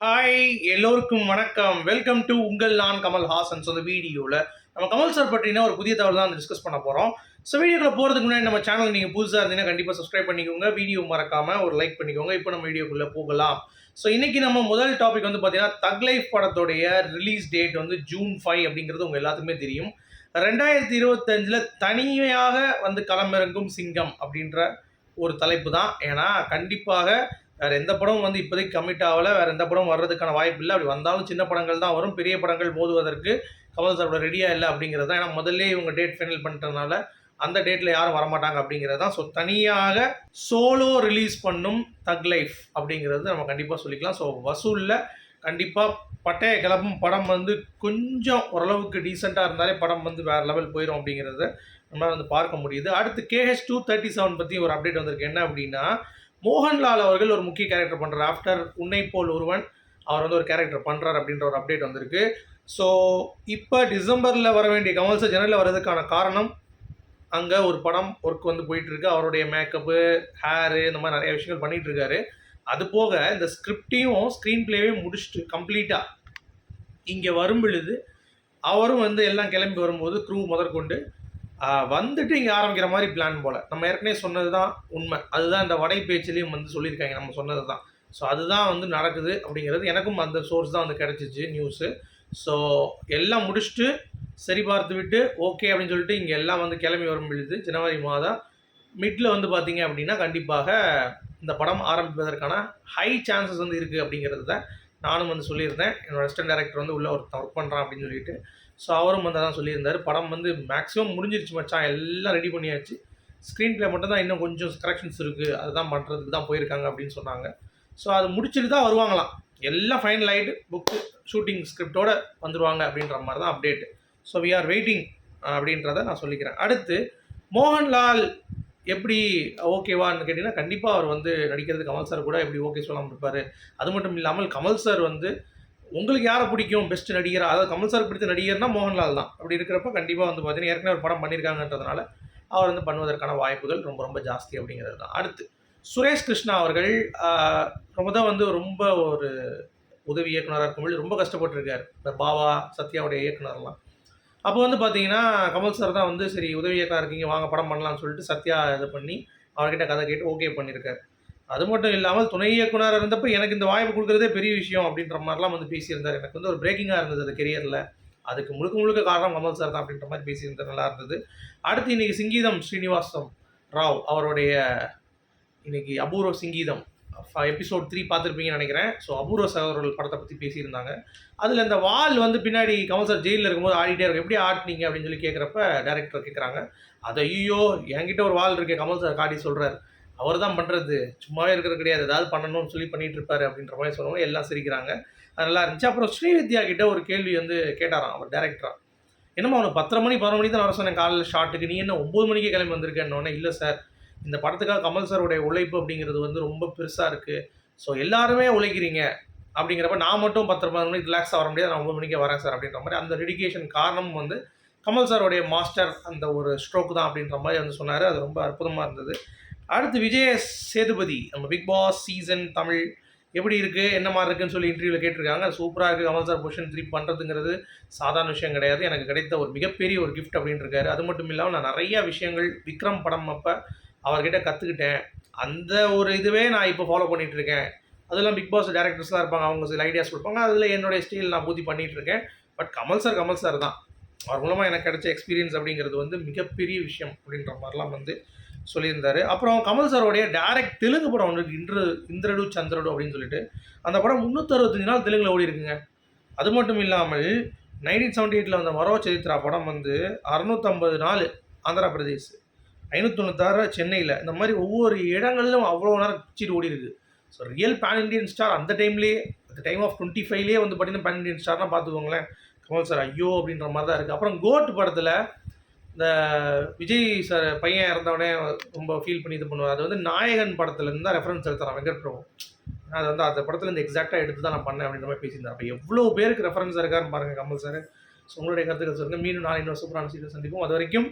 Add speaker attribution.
Speaker 1: Hi எல்லோருக்கும் வணக்கம். Welcome to உங்கள் நான் கமல் ஹாசன். ஸோ இந்த வீடியோவில் நம்ம கமல் சார் பற்றின ஒரு புதிய தகவல் தான் டிஸ்கஸ் பண்ண போகிறோம் ஸோ வீடியோக்குள்ள போகிறதுக்கு முன்னாடி நம்ம சேனல் நீங்கள் புதுசாக இருந்தீங்கன்னா கண்டிப்பாக சப்ஸ்கிரைப் பண்ணிக்கோங்க. வீடியோ மறக்காமல் ஒரு லைக் பண்ணிக்கோங்க. இப்போ நம்ம வீடியோக்குள்ளே போகலாம். ஸோ இன்றைக்கி நம்ம முதல் டாபிக் வந்து பார்த்தீங்கன்னா தக் லைஃப் படத்தோடைய ரிலீஸ் டேட் வந்து ஜூன் ஃபைவ் அப்படிங்கிறது உங்கள் எல்லாத்துக்குமே தெரியும். ரெண்டாயிரத்தி இருபத்தஞ்சில் தனிமையாக வந்து களமிறங்கும் சிங்கம் அப்படின்ற ஒரு தலைப்பு தான். ஏன்னா கண்டிப்பாக வேற எந்த படமும் வந்து இப்போதைக்கு கமிட் ஆகல. வேற எந்த படமும் வர்றதுக்கான வாய்ப்பு இல்லை. அப்படி வந்தாலும் சின்ன படங்கள் தான் வரும். பெரிய படங்கள் மோதுவதற்கு கமல் சாரோட ரெடியாக இல்லை அப்படிங்கிறது தான். ஏன்னா முதல்ல இவங்க டேட் ஃபைனல் பண்ணுறதுனால அந்த டேட்டில் யாரும் வரமாட்டாங்க அப்படிங்கிறது தான். ஸோ தனியாக சோலோ ரிலீஸ் பண்ணும் தக் லைஃப் அப்படிங்கிறது நம்ம கண்டிப்பாக சொல்லிக்கலாம். ஸோ வசூலில் கண்டிப்பாக பட்டைய கிளப்பும் படம் வந்து கொஞ்சம் ஓரளவுக்கு டீசெண்டாக இருந்தாலே படம் வந்து வேறு லெவல் போயிடும் அப்படிங்கிறத நம்மளால் வந்து பார்க்க முடியுது. அடுத்து கேஹெச் டூ தேர்ட்டி செவன் பற்றி ஒரு அப்டேட் வந்திருக்கு. என்ன அப்படின்னா மோகன்லால் அவர்கள் ஒரு முக்கிய கேரக்டர் பண்ணுறார் ஆஃப்டர் உன்னை போல் ஒருவன் அவர் வந்து ஒரு கேரக்டர் பண்ணுறார் அப்படின்ற ஒரு அப்டேட் வந்திருக்கு. ஸோ இப்போ டிசம்பரில் வர வேண்டிய கமல் சார் வர்றதுக்கான காரணம் அங்கே ஒரு படம் ஒர்க் வந்து போயிட்டுருக்கு. அவருடைய மேக்கப்பு ஹேரு இந்த மாதிரி நிறைய விஷயங்கள் பண்ணிகிட்ருக்காரு அது போக இந்த ஸ்கிரிப்டையும் ஸ்க்ரீன் பிளேவையும் முடிச்சுட்டு கம்ப்ளீட்டாக இங்கே வரும் பொழுது அவரும் வந்து எல்லாம் கிளம்பி வரும்போது க்ரூ முதற்கொண்டு வந்துட்டு இங்கே ஆரம்பிக்கிற மாதிரி பிளான் போல். நம்ம ஏற்கனவே சொன்னது தான் உண்மை. அதுதான் இந்த வடை பேச்சிலையும் வந்து சொல்லியிருக்காங்க. நம்ம சொன்னது தான் ஸோ அதுதான் வந்து நடக்குது அப்படிங்கிறது எனக்கும் அந்த சோர்ஸ் தான் வந்து கிடச்சிச்சு நியூஸு ஸோ எல்லாம் முடிச்சுட்டு சரி பார்த்து விட்டு ஓகே அப்படின்னு சொல்லிட்டு இங்கே எல்லாம் வந்து கிளம்பி வரும் பொழுது ஜனவரி மாதம் மிட்டில் வந்து பார்த்தீங்க அப்படின்னா கண்டிப்பாக இந்த படம் ஆரம்பிப்பதற்கான ஹை சான்சஸ் வந்து இருக்குது அப்படிங்கிறது தான் நானும் வந்து சொல்லியிருந்தேன். என்னோட அசிஸ்டன்ட் டேரக்டர் வந்து உள்ளே ஒருத்தன் ஒர்க் பண்ணுறான் அப்படின்னு சொல்லிட்டு. ஸோ அவரும் வந்து அதான் சொல்லியிருந்தார். படம் வந்து மேக்ஸிமம் முடிஞ்சிருச்சு மச்சான். எல்லாம் ரெடி பண்ணியாச்சு. ஸ்க்ரீன் ப்ளே மட்டும் தான் இன்னும் கொஞ்சம் கரெக்ஷன்ஸ் இருக்குது அதுதான் பண்ணுறதுக்கு தான் போயிருக்காங்க அப்படின்னு சொன்னாங்க. ஸோ அது முடிச்சுட்டு தான் வருவாங்களாம். எல்லாம் ஃபைனல் ஆகிட்டு புக்கு ஷூட்டிங் ஸ்கிரிப்டோடு வந்துடுவாங்க அப்படின்ற மாதிரி தான் update so we are waiting அப்படின்றத நான் சொல்லிக்கிறேன். அடுத்து மோகன்லால் எப்படி ஓகேவான்னு கேட்டிங்கன்னா கண்டிப்பாக அவர் வந்து நடிக்கிறது கமல் சார் கூட எப்படி ஓகே சொல்லாமல் இருப்பார் அது மட்டும் இல்லாமல் கமல் சார் வந்து உங்களுக்கு யாரை பிடிக்கும்? பெஸ்ட் நடிகர்? அதாவது கமல் சார் பிடித்த நடிகர்னா மோகன்லால் தான். அப்படி இருக்கிறப்ப கண்டிப்பாக வந்து பார்த்தீங்கன்னா ஏற்கனவே ஒரு படம் பண்ணியிருக்காங்கன்றதுனால அவர் வந்து பண்ணுவதற்கான வாய்ப்புகள் ரொம்ப ரொம்ப ஜாஸ்தி அப்படிங்கிறது தான். அடுத்து சுரேஷ் கிருஷ்ணா அவர்கள் ரொம்ப தான் வந்து ரொம்ப ஒரு உதவி இயக்குனராக இருக்கும்போது ரொம்ப கஷ்டப்பட்டுருக்கார். இந்த பாவா சத்யாவுடைய இயக்குனர்லாம். அப்போ வந்து பார்த்தீங்கன்னா கமல் சார் தான் வந்து சரி உதவி இயக்குனர் இருக்கீங்க வாங்க படம் பண்ணலாம்னு சொல்லிட்டு சத்யா இது பண்ணி அவர்கிட்ட கதை கேட்டு ஓகே பண்ணியிருக்காரு. அது மட்டும் இல்லாமல் துணை இயக்குனர் இருந்தப்போ எனக்கு இந்த வாய்ப்பு கொடுக்குறதே பெரிய விஷயம் அப்படின்ற மாதிரிலாம் வந்து பேசியிருந்தார். எனக்கு வந்து ஒரு பிரேக்கிங்காக இருந்தது அது கெரியரில் அதுக்கு முழுக்க முழுக்க காரணம் கமல் சார் தான் அப்படின்ற மாதிரி பேசியிருந்தார் நல்லா இருந்தது. அடுத்து இன்னைக்கு சிங்கீதம் ஸ்ரீனிவாசம் ராவ் அவருடைய இன்னைக்கு அபூர்வ சிங்கீதம். எபிசோட் த்ரீ பார்த்துருப்பீங்கன்னு நினைக்கிறேன். ஸோ அபூர்வ சகோதரர்கள் படத்தை பற்றி பேசியிருந்தாங்க. அதில் இந்த வால் வந்து பின்னாடி கமல் சார் ஜெயிலில் இருக்கும்போது ஆடிட்டே இருக்கும். எப்படி ஆட்டினீங்க அப்படின்னு சொல்லி கேட்குறப்ப டேரக்டர் கேட்குறாங்க. அதை ஐயோ என்கிட்ட ஒரு வால் இருக்கே கமல் சார் காட்டி சொல்கிறார் அவர் தான் பண்ணுறது சும்மாவே இருக்கிறது கிடையாது. ஏதாவது பண்ணணும்னு சொல்லி பண்ணிட்டு இருப்பாரு அப்படின்ற மாதிரி சொன்னவங்க எல்லாம் சிரிக்கிறாங்க. அது நல்லா இருந்துச்சு. அப்புறம் ஸ்ரீவித்யா கிட்ட ஒரு கேள்வி வந்து கேட்டாராம் அவர் டேரக்டராக என்னம்மா அவனுக்கு பத்தரை மணி பதினொரு மணி தான் வர சொன்னேன் காலையில் ஷார்ட்டுக்கு நீ என்ன ஒம்பது மணிக்கே கிளம்பி வந்திருக்கேன்னொன்னே இல்லை சார் இந்த படத்துக்காக கமல் சாருடைய உழைப்பு அப்படிங்கிறது வந்து ரொம்ப பெருசாக இருக்குது ஸோ எல்லாருமே உழைக்கிறீங்க. அப்படிங்கிறப்ப நான் மட்டும் பத்தரை பதினொரு மணிக்கு ரிலாக்ஸாக வர முடியாது. நான் ஒம்பது மணிக்கே வரேன் சார் அப்படின்ற மாதிரி அந்த டெடிக்கேஷன் காரணம் வந்து கமல் சாருடைய மாஸ்டர் அந்த ஒரு ஸ்ட்ரோக் தான் அப்படின்ற மாதிரி வந்து சொன்னார். அது ரொம்ப அற்புதமாக இருந்தது. அடுத்து விஜய சேதுபதி நம்ம பிக் பாஸ் சீசன் தமிழ் எப்படி இருக்குது என்ன மாதிரி இருக்குன்னு சொல்லி இன்டர்வியூவில் கேட்டிருக்காங்க. சூப்பராக இருக்குது கமல் சார் பொஷன் த்ரீ பண்ணுறதுங்கிறது சாதாரண விஷயம் கிடையாது. எனக்கு கிடைத்த ஒரு மிகப்பெரிய ஒரு கிஃப்ட் அப்படின்னு இருக்காரு. அது மட்டும் இல்லாமல் நான் நிறைய விஷயங்கள் விக்ரம் படம் அப்போ அவர்கிட்ட கற்றுக்கிட்டேன் அந்த ஒரு இதுவே நான் இப்போ ஃபாலோ பண்ணிட்டு இருக்கேன். அதெல்லாம் பிக் பாஸ் டேரக்டர்ஸ்லாம் இருப்பாங்க. அவங்க சில ஐடியாஸ் கொடுப்பாங்க. அதில் என்னுடைய ஸ்டைல் நான் பூத்தி பண்ணிகிட்டு இருக்கேன். But Kamal sir Kamal sir தான். அவர் மூலமாக எனக்கு கிடைச்ச எக்ஸ்பீரியன்ஸ் அப்படிங்கிறது வந்து மிகப்பெரிய விஷயம் அப்படின்ற மாதிரிலாம் வந்து சொல்லியிருந்தாரு. அப்புறம் கமல் சாரோடைய டேரக்ட் தெலுங்கு படம் ஒன்று இன்று இந்திரடு சந்திரடு அப்படின்னு சொல்லிட்டு. அந்த படம் முந்நூற்றறுபத்தஞ்சு நாள் தெலுங்கில் ஓடி இருக்குங்க. அது மட்டும் இல்லாமல் நைன்டீன் செவன்டி எயிட்டில் வந்த மரோ சரித்ரா படம் வந்து அறுநூத்தம்பது நாள் ஆந்திரா பிரதேஷ் ஐநூற்றொண்ணூத்தாறு சென்னையில். இந்த மாதிரி ஒவ்வொரு இடங்களிலும் அவ்வளோ நேரம் பிடிச்சிட்டு ஓடி இருக்கு. So real pan Indian star அந்த டைம்லேயே அந்த டைம் ஆஃப் டுவெண்ட்டி ஃபைவ்லேயே வந்து பார்த்தீங்கன்னா பேன் இண்டியன் ஸ்டார்னா பார்த்துக்கோங்களேன் கமல் சார் ஐயோ! அப்படின்ற மாதிரி தான் இருக்குது அப்புறம் கோட் படத்தில் இந்த விஜய் சார் பையன் இறந்தவொடனே ரொம்ப ஃபீல் பண்ணி இது பண்ணுவார். அது வந்து நாயகன் படத்துலேருந்து தான் ரெஃபரன்ஸ் எடுத்தான் வெங்கட் பிரபு நான் அது வந்து அந்த படத்துலேருந்து எக்ஸாக்டாக எடுத்து தான் நான் பண்ணேன் அப்படின்ற மாதிரி பேசியிருந்தேன் அப்போ எவ்வளோ பேருக்கு ரெஃபரன்ஸ் இருக்காருன்னு பாருங்கள் கமல் சார். ஸோ உங்களுடைய கருத்துக்கள் சொல்லுங்கள் மீண்டும் நான் இன்னொரு சூப்பரான சீக்கிரம் சந்திப்போம். அது வரைக்கும்